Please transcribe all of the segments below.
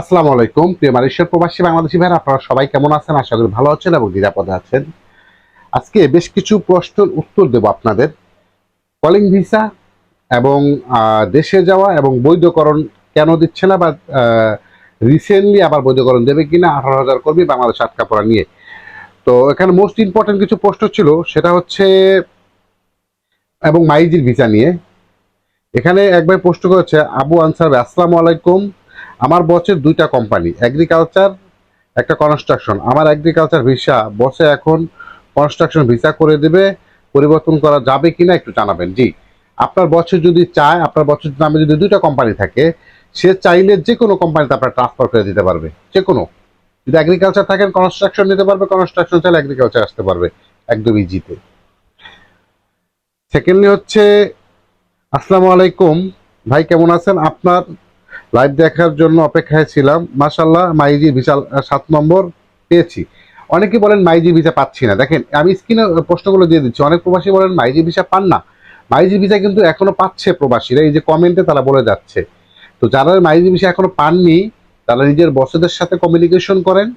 আসসালামু আলাইকুম। প্রিয় মালয়েশিয়ার প্রবাসী বাংলাদেশি ভাইরা আপনারা সবাই কেমন আছেন? আশা করি ভালো আছেন এবং নিরাপদে আছেন। আজকে বেশ কিছু প্রশ্নের উত্তর দেব আপনাদের। কলিং ভিসা এবং দেশে যাওয়া এবং বৈধকরণ কেন দিচ্ছে না বা রিসেন্টলি আবার বৈধকরণ দেবে কিনা, আঠারো হাজার কর্মী বাংলাদেশ আটকা পড়া নিয়ে। তো এখানে মোস্ট ইম্পর্টেন্ট কিছু প্রশ্ন ছিল, সেটা হচ্ছে, এবং মাইজির ভিসা নিয়ে। এখানে একবার প্রশ্ন করেছে, আবু আনসার, আসসালামু আলাইকুম। আমার বসের দুইটা কোম্পানি এগ্রিকালচার একটা কনস্ট্রাকশন আমার এগ্রিকালচার ভিসা বসে এখন কনস্ট্রাকশন ভিসা করে দেবে, পরিবর্তন করা যাবে কিনা একটু জানাবেন। জি, আপনার বছর যদি চায়, আপনার বছর নামে যদি দুইটা কোম্পানি থাকে, সে চাইলে যে কোনো কোম্পানিতে আপনার ট্রান্সফার করে দিতে পারবে। যে কোনো। যদি এগ্রিকালচার থাকেন কনস্ট্রাকশন নিতে পারবে কনস্ট্রাকশন চাইলে এগ্রিকালচার আসতে পারবে, একদম ইজিতে সেকেন্ডলি হচ্ছে, আসসালামু আলাইকুম। ভাই, কেমন আছেন? আপনার লাইভ দেখার জন্য অপেক্ষায় ছিলাম। মাশাল্লাহ মাইজি ভিসা সাত নম্বর পেয়েছি। অনেকে বলেন মাইজি ভিসা পাচ্ছি না। দেখেন, আমি স্ক্রিনে প্রশ্নগুলো দিয়ে দিচ্ছি। অনেক প্রবাসী বলেন মাইজি ভিসা পান না। মাইজি ভিসা কিন্তু এখনও পাচ্ছে প্রবাসীরা। এই যে কমেন্টে তারা বলে যাচ্ছে। তো যারা মাইজি ভিসা এখনও পাননি, তারা নিজের বসেদের সাথে কমিউনিকেশন করেন।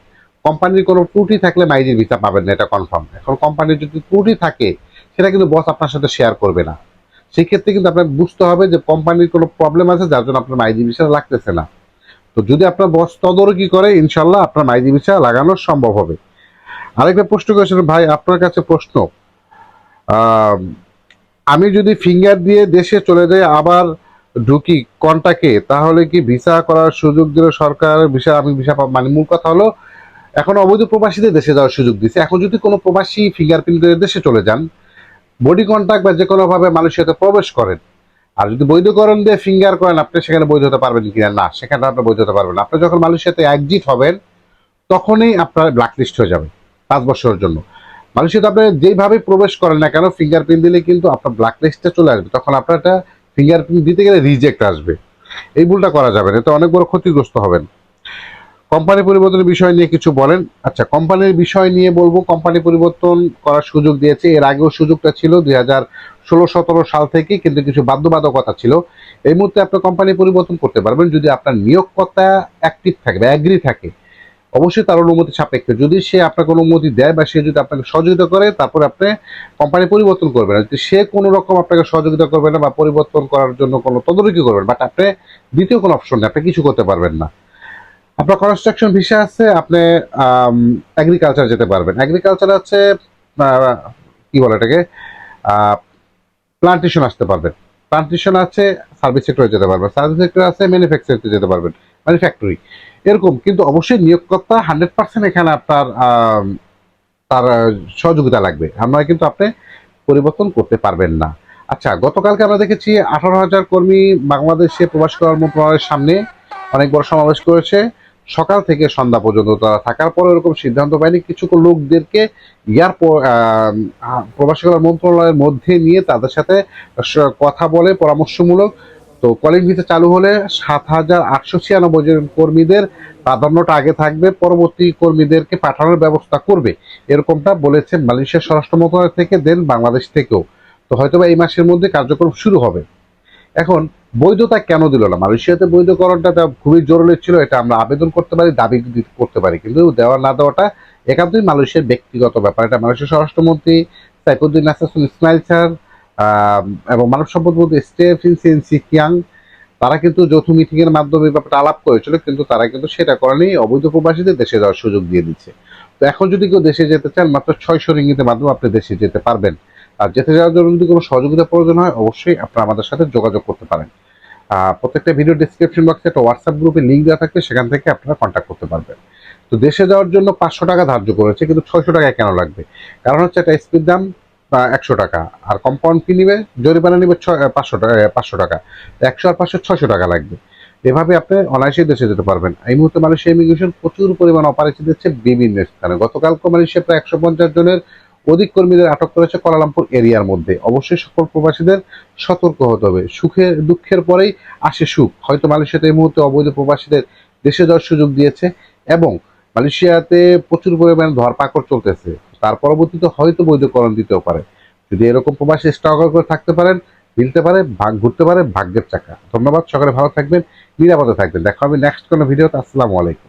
কোম্পানির কোনো ত্রুটি থাকলে মাইজি ভিসা পাবেন না, এটা কনফার্ম এখন কোম্পানির যদি ত্রুটি থাকে, সেটা কিন্তু বস আপনার সাথে শেয়ার করবে না। সেক্ষেত্রে কিন্তু আপনার বুঝতে হবে যে কোম্পানির কোনো প্রবলেম আছে, যার জন্য আপনার মাইজি ভিসা লাগতেছে না। তো যদি আপনার বস তদারকি করে, ইনশাল্লাহ আপনার মাইজি ভিসা লাগানো সম্ভব হবে। আরেকটা প্রশ্ন করেছিলেন ভাই, আপনার কাছে প্রশ্ন। আমি যদি ফিঙ্গার দিয়ে দেশে চলে যাই, আবার ঢুকি কন্টাকে তাহলে কি ভিসা করার সুযোগ দিলে সরকার? ভিসা, আমি ভিসা মানে মূল কথা হলো, এখন অবৈধ প্রবাসীদের দেশে যাওয়ার সুযোগ দিচ্ছে এখন যদি কোনো প্রবাসী ফিঙ্গারপ্রিন্ট করে দেশে চলে যান বডি কন্ট্যাক্ট বা যে কোনোভাবে মালয়েশিয়াতে প্রবেশ করেন। আর যদি বৈধকরণ দিয়ে ফিঙ্গার করেন, আপনি সেখানে বৈধ হতে পারবেন কিনা? না, সেখানে আপনি বৈধ হতে পারবেন। আপনি যখন মালয়েশিয়াতে একজিট হবেন, তখনই আপনার ব্ল্যাক লিস্ট হয়ে যাবে পাঁচ বছরের জন্য। মালয়েশিয়াতে আপনি যেইভাবে প্রবেশ করেন না কেন ফিঙ্গারপ্রিন্ট দিলে কিন্তু আপনার ব্ল্যাক লিস্টে চলে আসবে। তখন আপনার একটা ফিঙ্গারপ্রিন্ট দিতে গেলে রিজেক্ট আসবে। এই ভুলটা করা যাবে না। এতে অনেক বড় ক্ষতিগ্রস্ত হবেন। কোম্পানি পরিবর্তনের বিষয় নিয়ে কিছু বলেন? আচ্ছা কোম্পানির বিষয় নিয়ে বলব, কোম্পানি পরিবর্তন করার সুযোগ দিয়েছে। এর আগেও সুযোগটা ছিল দুই হাজার ষোলো, সতেরো সাল থেকে, কিন্তু কিছু বাধ্যবাধকতা ছিল। এই মুহূর্তে আপনি কোম্পানি পরিবর্তন করতে পারবেন যদি আপনার নিয়োগকর্তা অ্যাক্টিভ থাকে বা অ্যাগ্রি থাকে। অবশ্যই তার অনুমতি সাপেক্ষে। যদি সে আপনাকে অনুমতি দেয় বা সে যদি আপনাকে সহযোগিতা করে, তারপরে আপনি কোম্পানি পরিবর্তন করবেন। যদি সে কোনো রকম আপনাকে সহযোগিতা করবে না বা পরিবর্তন করার জন্য কোনো তদারকি করবেন বাট আপনি দ্বিতীয় কোনো অপশন নেই, আপনি কিছু করতে পারবেন না। আপনার কনস্ট্রাকশন ভিসা আছে, আপনি এগ্রিকালচার যেতে পারবেন। এগ্রিকালচার আছে কি বলে এটাকে? প্লান্টেশন আসতে পারবেন। প্লান্টেশন আছে সার্ভিস সেক্টরে যেতে পারবেন। সার্ভিস সেক্টর আছে ম্যানুফ্যাকচারিতে যেতে পারবেন। মানে ফ্যাক্টরি এরকম। কিন্তু অবশ্যই নিয়োগকর্তা হান্ড্রেড পার্সেন্ট এখানে আপনার তার সহযোগিতা লাগবে। আমরা কিন্তু আপনি পরিবর্তন করতে পারবেন না। আচ্ছা গতকালকে আমরা দেখেছি আঠারো হাজার কর্মী বাংলাদেশে প্রবাস করার মন্ত্রণালয়ের সামনে অনেক বড় সমাবেশ করেছে। সকাল থেকে সন্ধ্যা পর্যন্ত তারা থাকার পর এরকম সিদ্ধান্ত পায়নি। কিছু লোকদেরকে ইয়ার প্রবাসী কল্যাণ মন্ত্রণালয়ের মধ্যে নিয়ে তাদের সাথে কথা বলে, পরামর্শমূলক। তো কলিং ভিসা চালু হলে সাত হাজার আটশো ছিয়ানব্বই জন কর্মীদের প্রাধান্যটা আগে থাকবে। পরবর্তী কর্মীদেরকে পাঠানোর ব্যবস্থা করবে। এরকমটা বলেছে মালয়েশিয়ার স্বরাষ্ট্র মন্ত্রণালয় থেকে, দেন বাংলাদেশ থেকেও। তো হয়তোবা এই মাসের মধ্যে কার্যক্রম শুরু হবে। এখন বৈধতা কেন দিল না? মালয়েশিয়াতে বৈধকরণটা খুবই জরুরি ছিল, এটা আমরা আবেদন করতে পারি, দাবি করতে পারি। কিন্তু দেওয়া না দেওয়াটা একান্তই মালয়েশিয়ার ব্যক্তিগত ব্যাপার। এটা মালয়েশিয়ার স্বরাষ্ট্রমন্ত্রী সাইফুদ্দিন নাসাসুল ইসমাইল স্যার এবং মানব সম্পদ মন্ত্রী স্টেফিন সিনসি কিয়াং, তারা কিন্তু যৌথ মিটিং এর মাধ্যমে ব্যাপারটা আলাপ করেছিল, কিন্তু তারা কিন্তু সেটা করেনি, অবৈধ প্রবাসীদের দেশে যাওয়ার সুযোগ দিয়ে দিচ্ছে। তো এখন যদি কেউ দেশে যেতে চান, মাত্র ছয়শো রিঙ্গিতের মাধ্যমে আপনি দেশে যেতে পারবেন। আর যেতে যাওয়ার জন্য যদি কোনো সহযোগিতা প্রয়োজন হয়, অবশ্যই আপনারা আমাদের সাথে যোগাযোগ করতে পারেন। প্রত্যেকটা ভিডিও ডিসক্রিপশন বক্সে একটা হোয়াটসঅ্যাপ গ্রুপে লিঙ্ক দেওয়া থাকবে, সেখান থেকে আপনারা কন্ট্যাক্ট করতে পারবেন। তো দেশে যাওয়ার জন্য পাঁচশো টাকা ধার্য করেছে, কিন্তু ছয়শো টাকা কেন লাগবে? কারণ হচ্ছে একটা স্পিড দাম একশো টাকা। আর কম্পাউন্ড ফি নিবে, জরিমানা নিবে ছয় পাঁচশো টাকা পাঁচশো টাকা। একশো আর পাঁচশো ছয়শো টাকা লাগবে। এভাবে আপনি অনায়াসেই দেশে যেতে পারবেন। এই মুহূর্তে মালয়েশিয়া ইমিগ্রেশন প্রচুর পরিমাণ অপারেশন দিচ্ছে বিভিন্ন স্থানে। গতকালকে মালয়েশিয়া প্রায় একশো পঞ্চাশ জনের অধিক কর্মীদের আটক করেছে কোয়ালালামপুর এরিয়ার মধ্যে। অবশ্যই সকল প্রবাসীদের সতর্ক হতে হবে। সুখের দুঃখের পরেই আসে সুখ। হয়তো মালয়েশিয়াতে এই মুহূর্তে অবৈধ প্রবাসীদের দেশে যাওয়ার সুযোগ দিয়েছে এবং মালয়েশিয়াতে প্রচুর পরিমাণে ধরপাকড় চলতেছে। তার পরবর্তীতে হয়তো বৈধকরণ দিতেও পারে। যদি এরকম প্রবাসী স্ট্রাগল করে থাকতে পারেন, মিলতে পারে, ভাগ ঘুরতে পারে, ভাগ্যের চাকা। ধন্যবাদ। সকলে ভালো থাকবেন, নিরাপদে থাকবেন। দেখা হবে নেক্সট কোনো ভিডিওতে আসসালামু আলাইকুম।